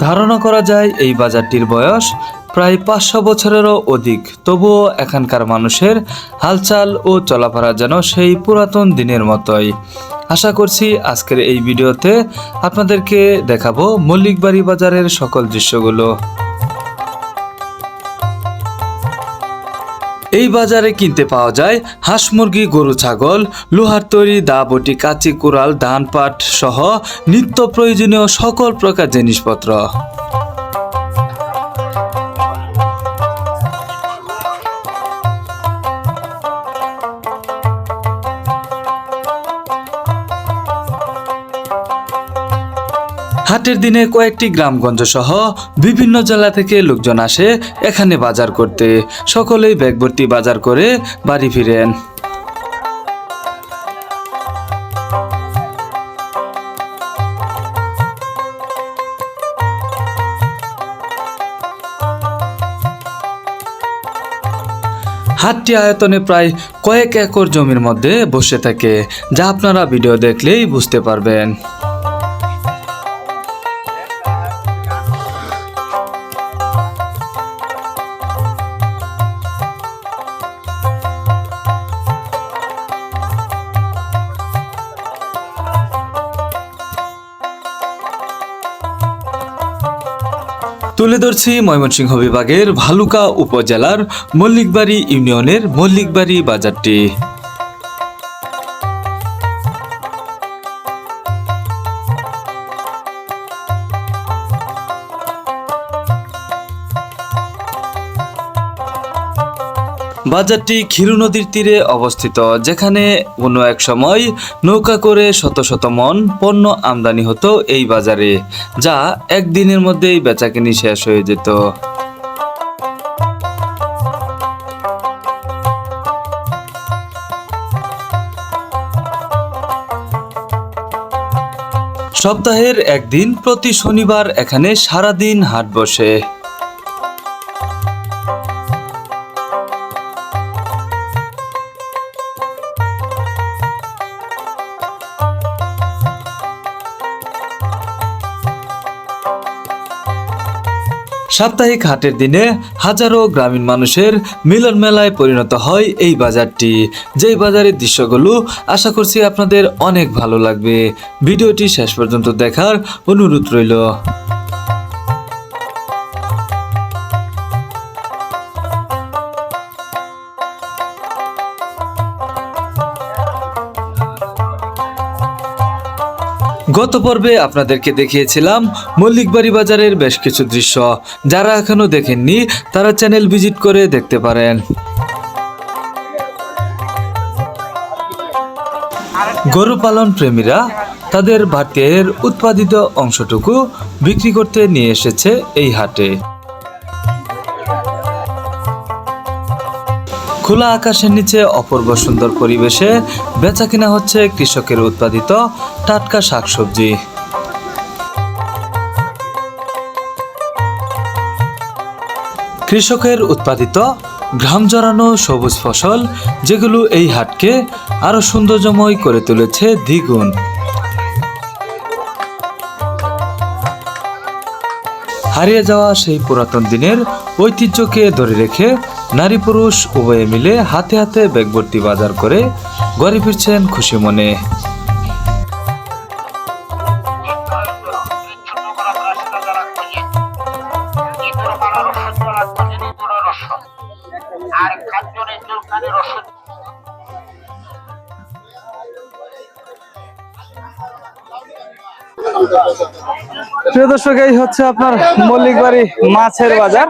ধারণা করা যায় এই বাজারটির বয়স প্রায় পাঁচশো বছরেরও অধিক। তবুও এখানকার মানুষের হালচাল ও চলাফেরা যেন সেই পুরাতন দিনের মতোই। আশা করছি আজকের এই ভিডিওতে আপনাদেরকে দেখাবো মল্লিকবাড়ি বাজারের সকল দৃশ্যগুলো। এই বাজারে কিনতে পাওয়া যায় হাঁস মুরগি, গরু, ছাগল, লোহার তৈরি, দা, বটি, কাঁচি, কুড়াল, ধান, পাট সহ নিত্য প্রয়োজনীয় সকল প্রকার জিনিসপত্র। হাটের দিনে কয়েকটি গ্রামগঞ্জ সহ বিভিন্ন জেলা থেকে লোকজন আসে এখানে বাজার করতে। সকলেই ব্যাগ ভর্তি বাজার করে বাড়ি ফিরেন। হাটটি আয়তনে প্রায় কয়েক একর জমির মধ্যে বসে থাকে, যা আপনারা ভিডিও দেখলেই বুঝতে পারবেন। তুলে ধরছি ময়মনসিংহ বিভাগের ভালুকা উপজেলার মল্লিকবাড়ি ইউনিয়নের মল্লিকবাড়ি বাজারটি। বাজারটি ক্ষীর নদীর তীরে অবস্থিত, যেখানে কোনো এক সময় নৌকা করে শত শত মন পণ্য আমদানি হতো এই বাজারে, যা একদিনের মধ্যেই বেচাকেনি শেষ হয়ে যেত। সপ্তাহের একদিন প্রতি শনিবার এখানে সারাদিন হাট বসে। সাপ্তাহিক হাটের দিনে হাজারো গ্রামীণ মানুষের মিলন মেলায় পরিণত হয় এই বাজারটি। যেই বাজারের দৃশ্যগুলো আশা করছি আপনাদের অনেক ভালো লাগবে। ভিডিওটি শেষ পর্যন্ত দেখার অনুরোধ রইল। গত পর্বে আপনাদেরকে দেখিয়েছিলাম মল্লিকবাড়ি বাজারের বেশ কিছু দৃশ্য। যারা এখনও দেখেননি, তারা চ্যানেল ভিজিট করে দেখতে পারেন। গরু পালন প্রেমীরা তাদের ভাতের উৎপাদিত অংশটুকু বিক্রি করতে নিয়ে এসেছে এই হাটে। খোলা আকাশের নিচে অপূর্ব সুন্দর পরিবেশে বেচা কিনা হচ্ছে কৃষকের উৎপাদিত টাটকা শাকসবজি। কৃষকের উৎপাদিত ঘাম জড়ানো সবুজ ফসল, যেগুলো এই হাটকে আরও সৌন্দর্যময় করে তুলেছে দ্বিগুণ। হারিয়ে যাওয়া সেই পুরাতন দিনের ঐতিহ্যকে ধরে রেখে নারী পুরুষ উভয়ে মিলে হাতে হাতে ব্যাগভর্তি বাজার করে ঘরে ফিরছেন খুশি মনে। প্রিয় দর্শক এই হচ্ছে আপনার মল্লিকবাড়ি মাছের বাজার।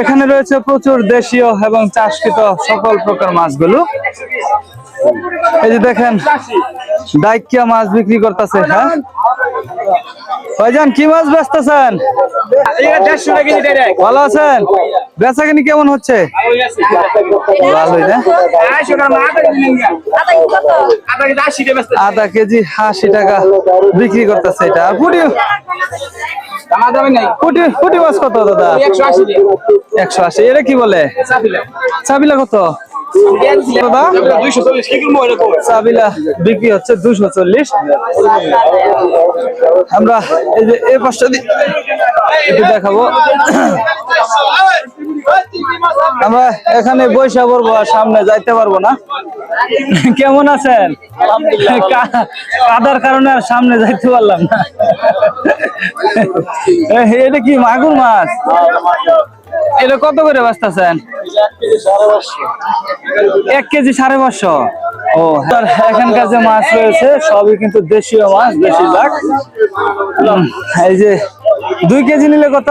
এখানে রয়েছে প্রচুর দেশীয় এবং চাষকৃত সকল প্রকার মাছগুলো। এই যে দেখেন ডাইকিয়া মাছ বিক্রি করতেছে হ্যাঁ? ভাইজান কি মাছ বেচতেছেন? ভালো আছেন? বেচা কেমন হচ্ছে? ভালোই না? আধা কেজি আশি টাকা বিক্রি করতেছে এটা। আর পুটি মাছ কত দাদা? একশো আশি, এটা কি বলে? চাবিলা কত? চাবিলা বিক্রি হচ্ছে দুশো চল্লিশ আমরা এই যে এই পাশটা একটু দেখাবো। আমরা এখানে বৈশা পড়ব আর সামনে যাইতে পারব না। কেমন আছেন? কাদার কারণে আর সামনে যাইতে পারলাম না এটা কি মাগুর মাছ? এটা কত করে বাঁচতেছেন? এক কেজি সাড়ে পাঁচশো। ও এখানকার যে মাছ রয়েছে সবই কিন্তু দেশীয় মাছ বেশিরভাগ। এই যে দুই কেজি নিলে কত?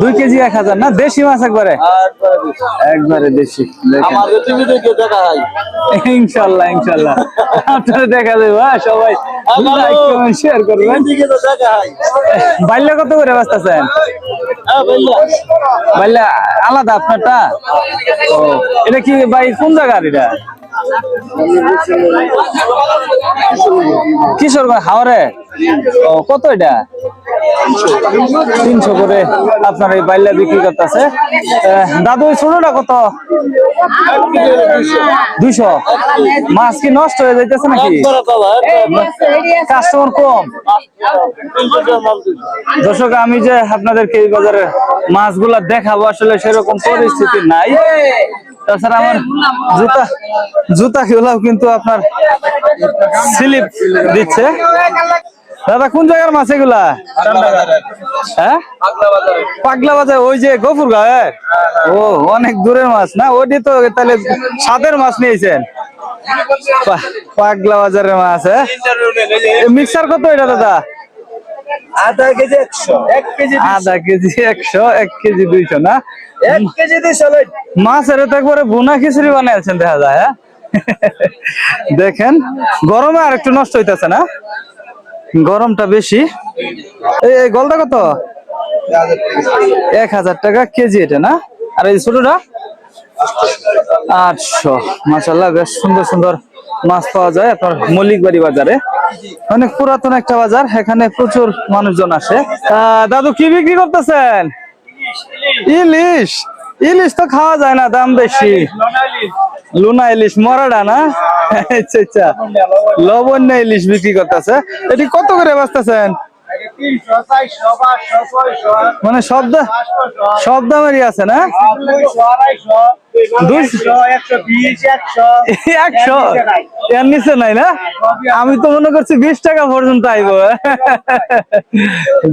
দুই কেজি এক হাজার না? দেশি মাছ একবারে? একবারে দেশি ইনশাল্লাহ ইনশাল্লাহ। আপনারা দেখা যাবে হ্যাঁ, সবাই শেয়ার করবেন। বাইল্লা কত করে বাঁচতেছেন? আলাদা আপনারটা? এটা কি ভাই কোন জায়গার এটা? কিশোরগঞ্জ হাওড়ে ও, কত এটা? তিনশো করে আপনার এই বাইল্লা বিক্রি করতেছে। দাদু ওই ছোটটা কত? দুইশো। মাছ কি নষ্ট হয়ে যাইতেছে নাকি? কাস্টমার কম। দর্শক, আমি যে আপনাদেরকে এই বাজারে মাছগুলা দেখাবো, আসলে সেরকম পরিস্থিতি নাই। তাছাড়া আমার জুতা জুতা গুলাও কিন্তু আপনার স্লিপ দিচ্ছে। দাদা কোন জায়গার মাছ এগুলা? হ্যাঁ? পাগলা বাজার ওই যে গফুর গায়ের? ও অনেক দূরের মাছ না? ওটি তো তাহলে সাদের মাছ নিয়েছেন। পাগলা বাজারের মাছ হ্যাঁ? মিক্সার কত এটা দাদা? আধা কেজি একশো। এক কেজি আধা কেজি একশো এক কেজি দুইশো না? এক। মাছের তো একবারে ভুনা খিচুড়ি বানিয়েছেন, দেখা যায় হ্যাঁ? দেখেন, গরমে আর একটু নষ্ট হইতেছে না? গরমটা বেশি। এই গলটা কত? এক হাজার টাকা কেজি এটা, না? আর এই ছোটটা? আটশো। মাসাল্লাহ বেশ সুন্দর সুন্দর মাছ পাওয়া যায় আপনার মল্লিকবাড়ি বাজারে। অনেক পুরাতন একটা বাজার, এখানে প্রচুর মানুষজন আসে। দাদু, কি বিক্রি করতেছেন? ইলিশ ইলিশ তো খাওয়া যায় না দাম বেশি। লুনা ইলিশ মরাডা না? আচ্ছা আচ্ছা। লবণ্য ইলিশ বিক্রি করতেছে। এটি কত করে বাঁচতেছেন? মানে সব সব দামেরই আছে না। একশো, এর নিচে নাই না? আমি তো মনে করছি বিশ টাকা পর্যন্ত আইব।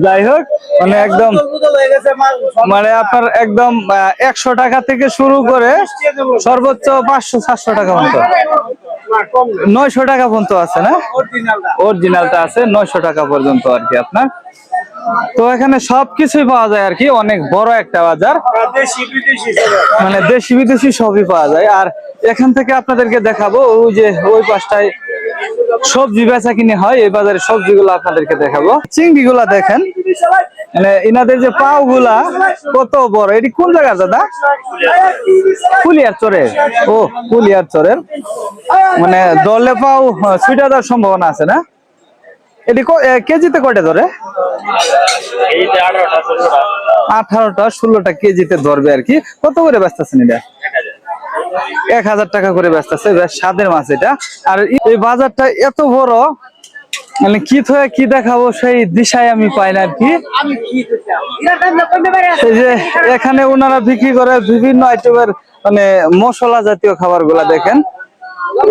যাই হোক মানে একদম মানে আপনার একদম একশো টাকা থেকে শুরু করে সর্বোচ্চ পাঁচশো সাতশো টাকা না, নয়শো টাকা পর্যন্ত আছে না। অরিজিনালটা আছে নয়শো টাকা পর্যন্ত আর কি আপনার। তো এখানে সবকিছুই পাওয়া যায় আর কি অনেক বড় একটা বাজার। মানে দেশি বিদেশি সবই পাওয়া যায়। আর এখান থেকে আপনাদেরকে দেখাবো ওই যে ওই পাশটায় সবজি বেচা কিনে হয় এই বাজারে সবজিগুলো আপনাদেরকে দেখাবো। চিংড়ি গুলা দেখেন। মানে ইনাদের যে পাও গুলা কত বড় এটি কোন জায়গার দাদা? কুলিয়ার চরের ও কুলিয়ার চরের। মানে দলে পাও ছুটে দেওয়ার সম্ভাবনা আছে না? এটি কেজিতে কয়টা ধরে? আঠারোটা ষোলোটা। কেজিতে ধরবে আর কি। কত করে ব্যস্তাছেন এটা? এক হাজার টাকা করে ব্যস্তাছে বেশ স্বাদের মাছ এটা। আর এই বাজারটা এত বড় মানে কি থয়ে কি দেখাবো সেই দিশায় আমি পাই না আর কি। যে এখানে ওনারা বিক্রি করে বিভিন্ন আইটেমের মানে মশলা জাতীয় খাবারগুলা দেখেন।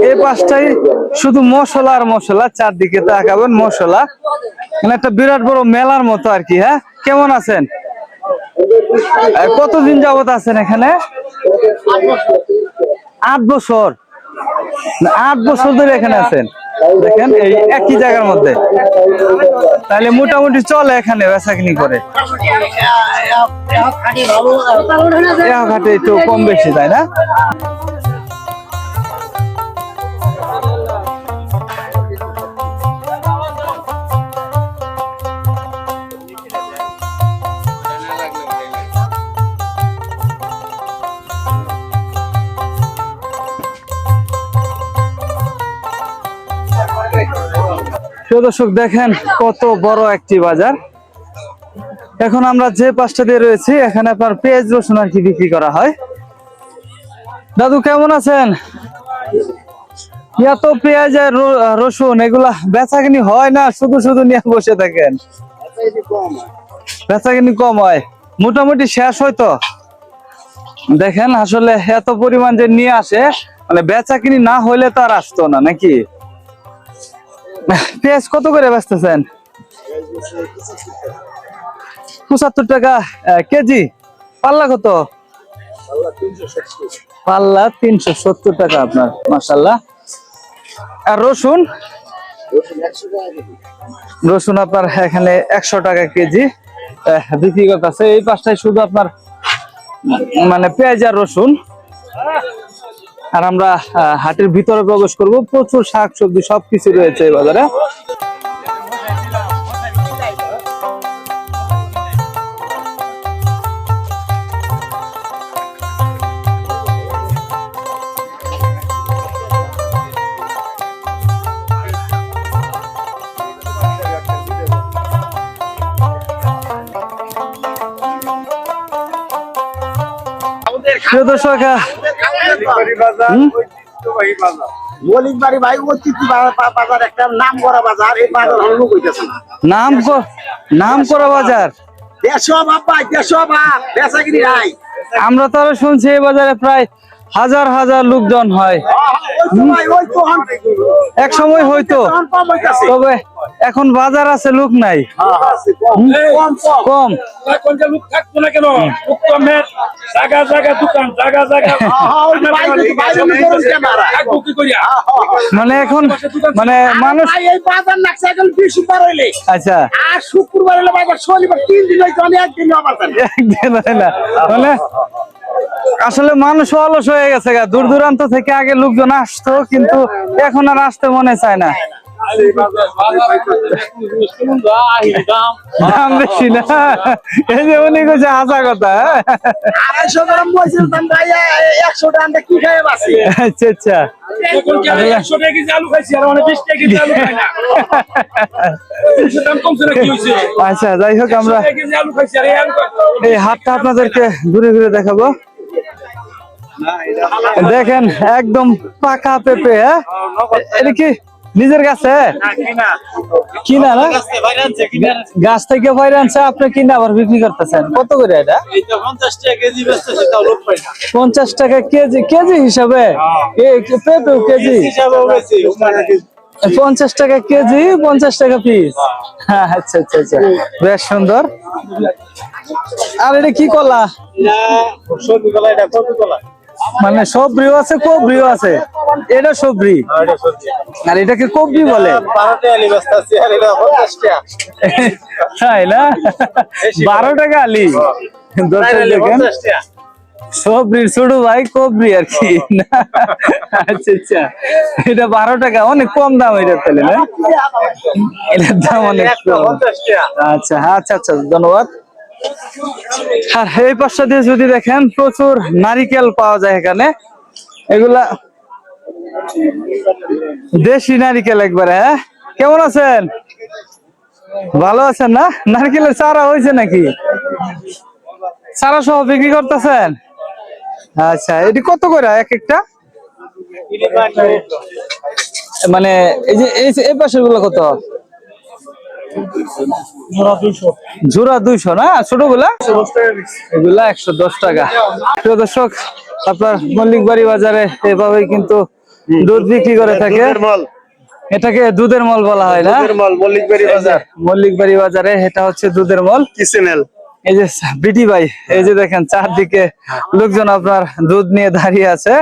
এই পাশটাই শুধু মশলা আর মশলা, চারদিকে তাকাবেন মশলা। মানে একটা বিরাট বড় মেলার মতো আর কি হ্যাঁ? কেমন আছেন? কতদিন যাবত আছেন এখানে? আট বছর। আট বছর ধরে এখানে আছেন। দেখেন এই একই জায়গার মধ্যে। তাহলে মোটামুটি চলে এখানে বেচাকিনি করে। ঘাটে একটু কম বেশি তাই না? প্রিয় দর্শক, দেখেন কত বড় একটি বাজার। এখন আমরা যে পাঁচটা দিয়ে রয়েছি, এখানে আপনার পেঁয়াজ, রসুন আর কি বিক্রি করা হয়। দাদু, কেমন আছেন? এত পেঁয়াজ আর রসুন, এগুলা বেচাকিনি হয় না? শুধু শুধু নিয়ে বসে থাকেন। বেচাকিনি কম হয়। মোটামুটি শেষ হয়তো দেখেন আসলে এত পরিমাণ যে নিয়ে আসে মানে বেচাকিনি না হইলে তো আর আসতো না, নাকি? পেঁয়াজ কত করে বেচতেছেন? পঁচাত্তর টাকা কেজি? পাল্লা কত? পাল্লা তিনশো সত্তর টাকা আপনার মাসাল্লাহ আর রসুন? রসুন আপনার এখানে একশো টাকা কেজি বিক্রি করতেছে। এই পাশটায় শুধু আপনার মানে পেঁয়াজ আর রসুন। আর আমরা হাটের ভিতরে প্রবেশ করব প্রচুর শাক সবজি সবকিছু রয়েছে এই বাজারে দর্শক? মলিক বাড়ি ভাই ঐতিহ্য বাজার একটা নাম করা বাজার এই বাজার হল লোক হইতেছে না। নাম নাম করা বাজার? দেড়শো বাপ ভাই দেড়শো বাপ বেচা নাই। আমরা তো শুনছি এই বাজারে প্রায় হাজার হাজার লোকজন হয়। এক সময় হয়তো তবে এখন বাজার আছে লোক নাই। কম। কম। জায়গা জায়গা দোকান জায়গা জায়গা হ্যাঁ। থাকব করিয়া মানে এখন মানে মানুষ ভাই এই বাজার নাকছে এখন বৃহস্পতিবার হইলে। আচ্ছা। আর শুক্রবার হইলে বাজার শনিবার তিন দিন হইতে আমি একদিন আমার একদিন হয় না। মানে আসলে মানুষ অলস হয়ে গেছে গা। দূর দূরান্ত থেকে আগে লোকজন আসতো কিন্তু এখন আর আসতে মনে চায় না। আচ্ছা যাই হোক আমরা এই হাতটা আপনাদেরকে ঘুরে ঘুরে দেখাবো। দেখেন, একদম পাকা পেঁপে হ্যাঁ? এটা কি? নিজের গাছে কিনা। না? গাছ থেকে বাইরে আনছে আপনি কিনা আবার বিক্রি করতেছেন? কত করে এটা? পঞ্চাশ টাকা কেজি কেজি হিসাবে? পেঁপে কেজি? পঞ্চাশ টাকা কেজি পঞ্চাশ টাকা পিস হ্যাঁ। আচ্ছা আচ্ছা আচ্ছা। বেশ সুন্দর। আর এটা কি কলা? কলা। মানে সবরিও আছে কবরিও আছে। এটা সবরি। আর এটাকে কবরি বলে। তাই না? বারো টাকা আলি? দর্শক দেখেন। সবরির ছোট ভাই কবরি আর কি আচ্ছা আচ্ছা। এটা বারো টাকা অনেক কম দাম এটা তাহলে না? এটার দাম অনেক কম। আচ্ছা আচ্ছা আচ্ছা ধন্যবাদ। আর এই পাশটা দিয়ে যদি দেখেন, প্রচুর নারিকেল পাওয়া যায় এখানে। এগুলা দেশি নারিকেল একবারে হ্যাঁ? কেমন আছেন? ভালো আছেন না? নারকেলের চারা হয়েছে নাকি? চারা সহ বিক্রি করতেছেন? আচ্ছা এটি কত করে এক একটা? মানে এই যে, এই পাশেরগুলো কত? জোড়া দুইশো। না? ছোটগুলা? এগুলা একশো দশ টাকা। প্রিয় দর্শক আপনার মল্লিক বাড়ি বাজারে এভাবেই কিন্তু দুধ বিক্রি করে থাকে। এটাকে দুধের মল বলা হয় না? মল মল্লিকবাড়ি বাজার। মল্লিক বাড়ি বাজারে এটা হচ্ছে দুধের মল। কিচেনেল। এই যে বিটি ভাই এই যে দেখেন চারদিকে লোকজন আপনার দুধ নিয়ে দাঁড়িয়ে আছে।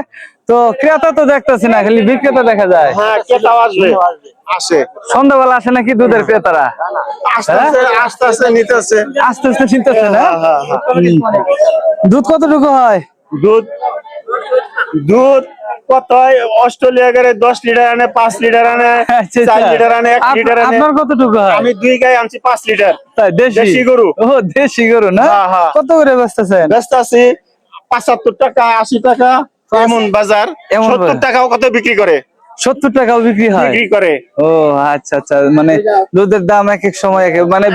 তো ক্রেতা তো দেখতেছি না খালি বিক্রেতা দেখা যায়। হ্যাঁ কেটাও আসবে। আসে। সন্ধ্যাবেলা আসে নাকি দুধের ক্রেতারা? আস্তে আস্তে আস্তে আস্তে নিতেছে। আস্তে আস্তে চিনতেছে না? হ্যাঁ, হুম। দুধ কতটুকু হয়? দুধ দুধ কত হয়? অস্ট্রেলিয়া গেলে দশ লিটার আনে পাঁচ লিটার আনে আচ্ছা, চার আচ্ছা। লিটার আনে এক লিটার আনে। আপনার কতটুকু হয়? আমি দুই গায়ে আনছি পাঁচ লিটার। তাই দেশি? দেশি গরু। ও দেশি গরু না? হ্যাঁ, হ্যাঁ। কত করে বেচতেছেন? ব্যস্ত আছি পঁচাত্তর টাকা আশি টাকা। এমন বাজার সত্তর। টাকাও কত বিক্রি করে? সত্তর টাকাও বিক্রি হয়। বিক্রি করে। ও আচ্ছা আচ্ছা মানে দুধের দাম এক এক সময় এক মানে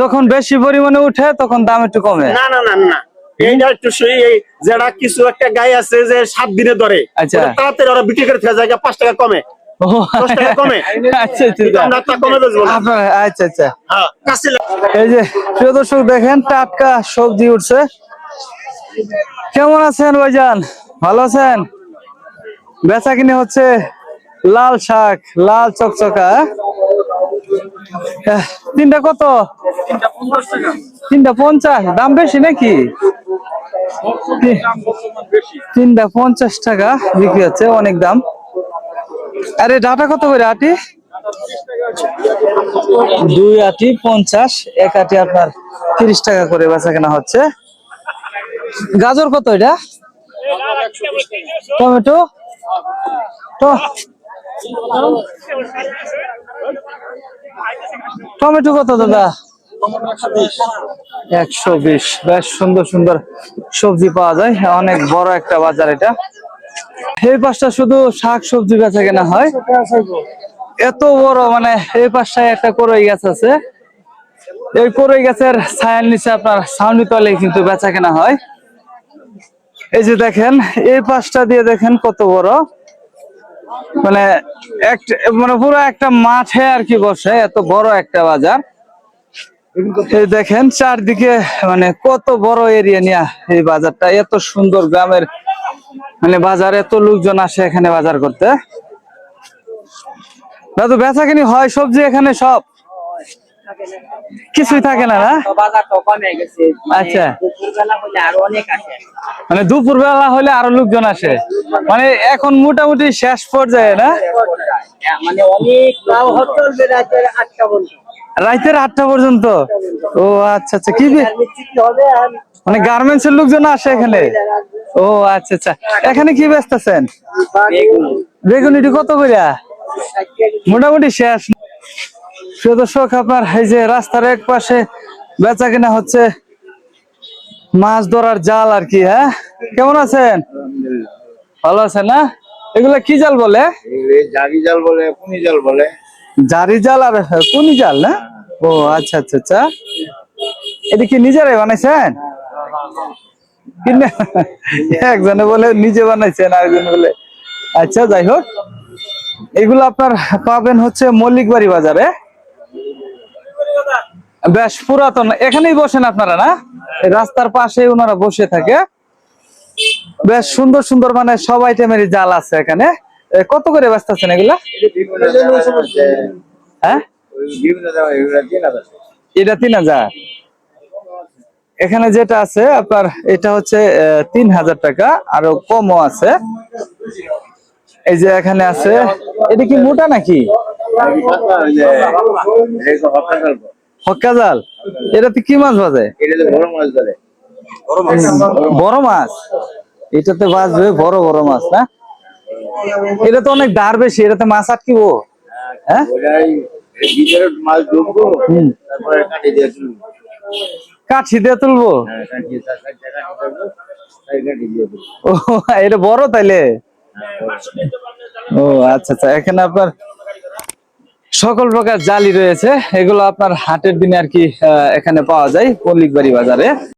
যখন বেশি পরিমাণে উঠে তখন দাম একটু কমে। না না না না। এইটা একটু যেটা কিছু একটা গাই আছে যে সাত দিনে ধরে। আচ্ছা। তাড়াতাড়ি ওরা বিক্রি করে থেকে পাঁচ টাকা কমে। আচ্ছা আচ্ছা আচ্ছা। আচ্ছা হ্যাঁ এই যে প্রিয় দর্শক দেখেন টাটকা সবজি উঠছে। কেমন আছেন ভাইজান? ভালো আছেন? বেচা কিনে হচ্ছে লাল শাক লাল চকচকা আহ, তিনটা কত? তিনটা পঞ্চাশ। দাম বেশি নাকি? তিনটা পঞ্চাশ টাকা বিক্রি হচ্ছে অনেক দাম। আরে ডাটা কত করে আটি? দুই আটি পঞ্চাশ এক আটি আপনার তিরিশ টাকা করে বেচা কেনা হচ্ছে। গাজর কত এটা? টমেটো? টমেটো? কত দাদা? একশো বিশ। বেশ সুন্দর সুন্দর সবজি পাওয়া যায়। অনেক বড় একটা বাজার এটা। এই পাশটা শুধু শাক সবজি বেচা কেনা হয়। এত বড় মানে এই পাশটায় একটা করই গাছ আছে। এই করই গাছের ছায়ার নিচে আপনার ছাউনি তলে কিন্তু বেচা কেনা হয়। এই যে দেখেন, এই পাশটা দিয়ে দেখেন কত বড়। মানে একটা মানে পুরো একটা মাঠে আর কি বসে, এত বড় একটা বাজার। এই দেখেন, চারদিকে মানে কত বড় এরিয়া নিয়ে এই বাজারটা, এত সুন্দর গ্রামের মানে বাজার, এত লোকজন আসে এখানে বাজার করতে। দাদু বেচা কিনি হয় সবজি এখানে সব? কিছুই থাকে না না? গেছে আচ্ছা। মানে দুপুর বেলা হলে আরও লোকজন আসে। মানে এখন মোটামুটি শেষ পর্যায়ে না? মানে অনেক তাও চলবে রাতের আটটা পর্যন্ত। রাতের আটটা পর্যন্ত? ও আচ্ছা আচ্ছা। কি মানে গার্মেন্টস এর লোকজন আসে এখানে? ও আচ্ছা আচ্ছা। এখানে কি বেচতেছেন বেগুন। বেগুনিটি কত করিয়া মোটামুটি শেষ। প্রিয় দর্শক আপনার এই যে রাস্তার এক পাশে বেচা কিনা হচ্ছে মাছ ধরার জাল আর কি হ্যাঁ? কেমন আছেন? ভালো আছেন না? এগুলা কি জাল বলে? জাগি জাল বলে পুনি জাল বলে। জারি জাল আর কোনি জাল না? ও আচ্ছা আচ্ছা আচ্ছা। এটা কি নিজেরাই বানাইছেন? কিনে একজনে বলে নিজে বানাইছেন আরেকজন বলে। আচ্ছা যাই হোক। এগুলো আপনার পাবেন হচ্ছে মল্লিকবাড়ি বাজারে। বেশ পুরাতন। এখানেই বসেন আপনারা, না? রাস্তার পাশে ওনারা বসে থাকে। বেশ সুন্দর সুন্দর মানে সব আইটেমেরই জাল আছে এখানে। কত করে ব্যস্ত আছেন এগুলা? হ্যাঁ? এটা তিন হাজার। এখানে যেটা আছে আপনার, এটা হচ্ছে তিন হাজার টাকা, আরও কমও আছে। এই যে এখানে আছে, এটা কি মোটা নাকি? হক্কা জাল? এটাতে কি মাছ বাজে? বড় মাছ এটাতে বাজবে বড় বড় মাছ না? এটা তো অনেক দার বেশি এটাতে মাছ আটকিবো। হ্যাঁ? তুলবো। কাঠি দিয়ে তুলবো? হ্যাঁ এটা বড় তাইলে? ও আচ্ছা আচ্ছা এখানে আপনার সকল প্রকার জালি রয়েছে, এগুলো আপনার হাটের দিনে আর কি এখানে পাওয়া যায় পল্লিকবাড়ি বাজারে।